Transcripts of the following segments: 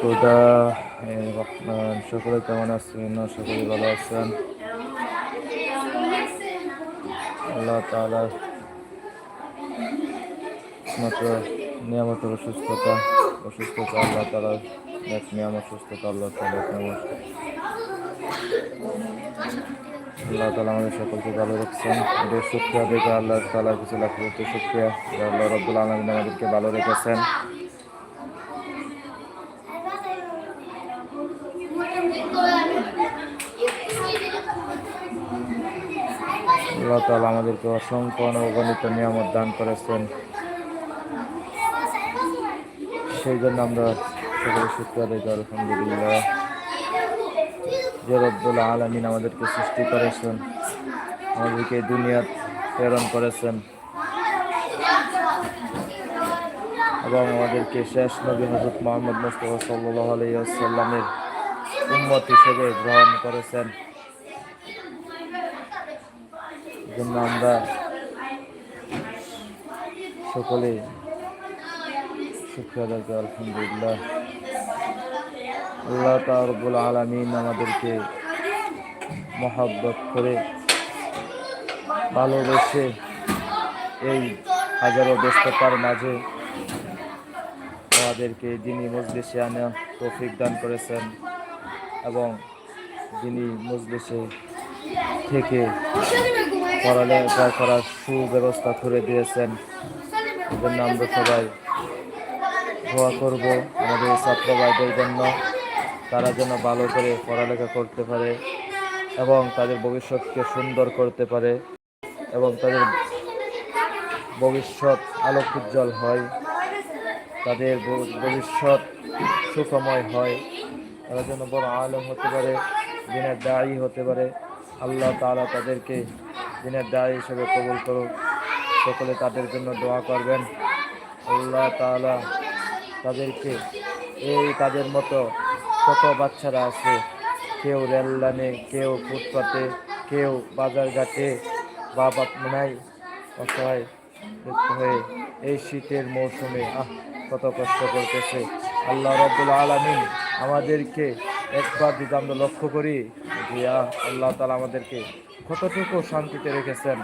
খোদা সকলে কেমন আছেন? সকলে ভালো আছেন। আল্লাহ তাআলা মাত্র নিয়ামত অসুস্থতা অসুস্থতা আল্লাহ তাআলা এক নিয়ামত, সুস্থতা আল্লাহ নিয়ামত। আল্লাহ তালা আমাদের সকলকে ভালো রাখছেন। এদের শুক্রিয়া দেখে আল্লাহ তালার কিছু লাখ করতে শুক্রিয়া। যে আল্লাহ রব্বুল আলমিন আমাদেরকে ভালো রেখেছেন। আল্লাহ তালা আমাদেরকে অসংখ্য অগণিত নিয়ামত দান করেছেন। সেই জন্য আমরা সকলে শুক্রিয়া দেখি আলহামদুলিল্লাহ। যে রব্বুল আলমিন আমাদেরকে সৃষ্টি করেছেন, আমাদেরকে দুনিয়া প্রেরণ করেছেন। এবং আমাদেরকে শেষ নবী হজরত মোহাম্মদ মুস্তফা সাল্লাহ আলাইসাল্লামের উম্মত হিসেবে গ্রহণ করেছেন। জন্য আমরা সকলে দরকার আলহামদুলিল্লাহ। আল্লাহ তারবুল আলমিন আমাদেরকে মহাব্বত করে ভালোবেসে এই হাজারো ব্যস্ততার মাঝে আমাদেরকে যিনি মজলিসে আনা তৌফিক দান করেছেন এবং যিনি মজলিসে থেকে পড়ালেখা করার সুব্যবস্থা করে দিয়েছেন। জন্য আমরা সবাই দোয়া করব আমাদের ছাত্র ভাইদের জন্য। তারা যেন ভালো করে পড়ালেখা করতে পারে এবং তাদের ভবিষ্যৎকে সুন্দর করতে পারে এবং তাদের ভবিষ্যৎ আলোক উজ্জ্বল হয়, তাদের ভবিষ্যৎ সুখময় হয়। তারা যেন বড় আলম হতে পারে, দিনের দায়ী হতে পারে। আল্লাহ তালা তাদেরকে দিনের দায়ী হিসেবে কবুল করুক। সকলে তাদের জন্য দোয়া করবেন। আল্লাহ তালা তাদেরকে এই তাদের মতো কত বাচ্চারা আছে। কেউ রেল লাইনে, কেউ ফুটপাতে, কেউ বাজার ঘাটে বা বাপ নাই, অসহায় হয়ে এই শীতের মৌসুমে, আহ, কত কষ্ট করতেছে। আল্লাহ রব্বুল আলমিন আমাদেরকে একবার যদি আমরা লক্ষ্য করি যে আহ, আল্লাহ তালা আমাদেরকে কতটুকু শান্তিতে রেখেছেন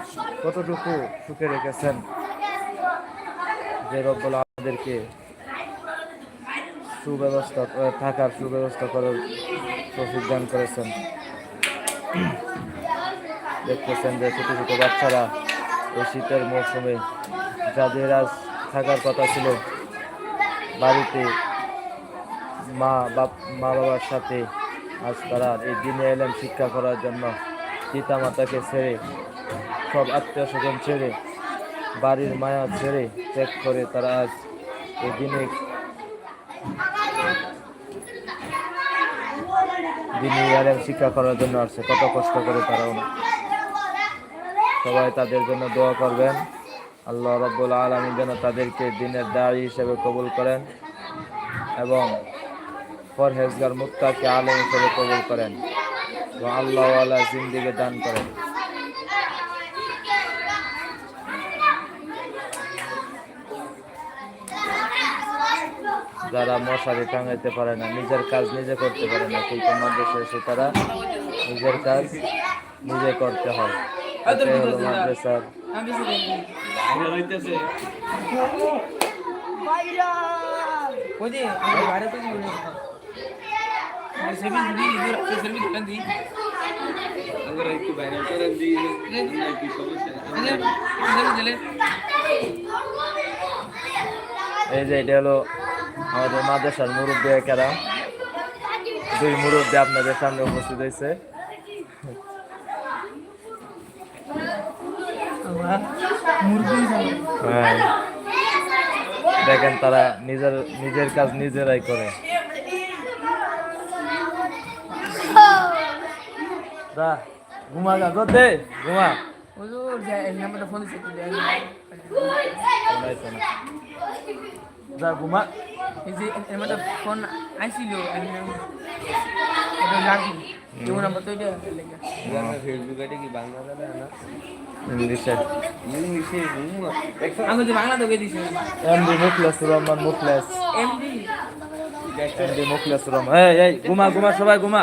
কতটুকু সুখে রেখেছেন যে রব্বুল আমাদেরকে সুব্যবস্থা থাকার সুব্যবস্থা করার তৌফিক দান করেছেন। দেখতেছেন যে ছোটো ছোটো বাচ্চারা এই শীতের মৌসুমে যাদের আজ থাকার কথা ছিল বাড়িতে মা বাপ মা বাবার সাথে আজ তারা এই দিনে এলেন শিক্ষা করার জন্য। পিতা মাতাকে ছেড়ে, সব আত্মীয় স্বজন ছেড়ে, বাড়ির মায়া ছেড়ে ত্যাগ করে তারা আজ এই দিনে দিনে এলেন শিক্ষা করার জন্য আসছে। কত কষ্ট করে তারাও সবাই তাদের জন্য দোয়া করবেন। আল্লাহ রব্বুল আলমী যেন তাদেরকে দিনের দায়ী হিসেবে কবুল করেন এবং পরহেজগার মুক্তাকে আলম হিসেবে কবুল করেন এবং আল্লাহ জিন্দিকে দান করেন। যারা মশারি টাঙাইতে পারে না, নিজের কাজ নিজে করতে পারে না, কিন্তু মাদ্রাসা এসে তারা নিজের কাজ নিজে করতে হয়। মাদ্রাসার বাইরে এই যে এটা হলো আমাদের মাদ্রাসার মুরব্বী একেরা। দুই মুরব্বী আপনাদের সামনে উপস্থিত হয়েছে। হ্যাঁ। দেখেন তারা নিজের নিজের কাজ নিজেরাই করে। দা ঘুমা যা জোর দে ঘুমা। হুজুর এই নাম্বারটা ফোন দিছে তুই যা ঘুমা। এই যে এমনটা ফোন আইছিল আমি এটা লাগি কেমন নাম্বার তো এটা লেখা। ফেসবুক এটা কি বাংলা জানা না ইংলিশে। ইংলিশে ঘুমা আমি তো বাংলা তোকে দিছি। MD Mukhlas Rahman Mukhlas. MD. MD Mukhlas Rahman. এই এই ঘুমা ঘুমা সবাই ঘুমা।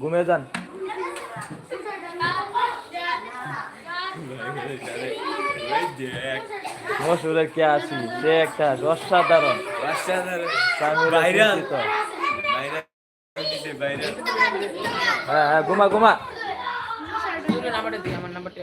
ঘুমে যান। মসুরে কে আছি? সে একটা অসাধারণ। হ্যাঁ হ্যাঁ ঘুমা ঘুমা। আমার নাম্বারটা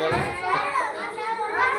Yeah.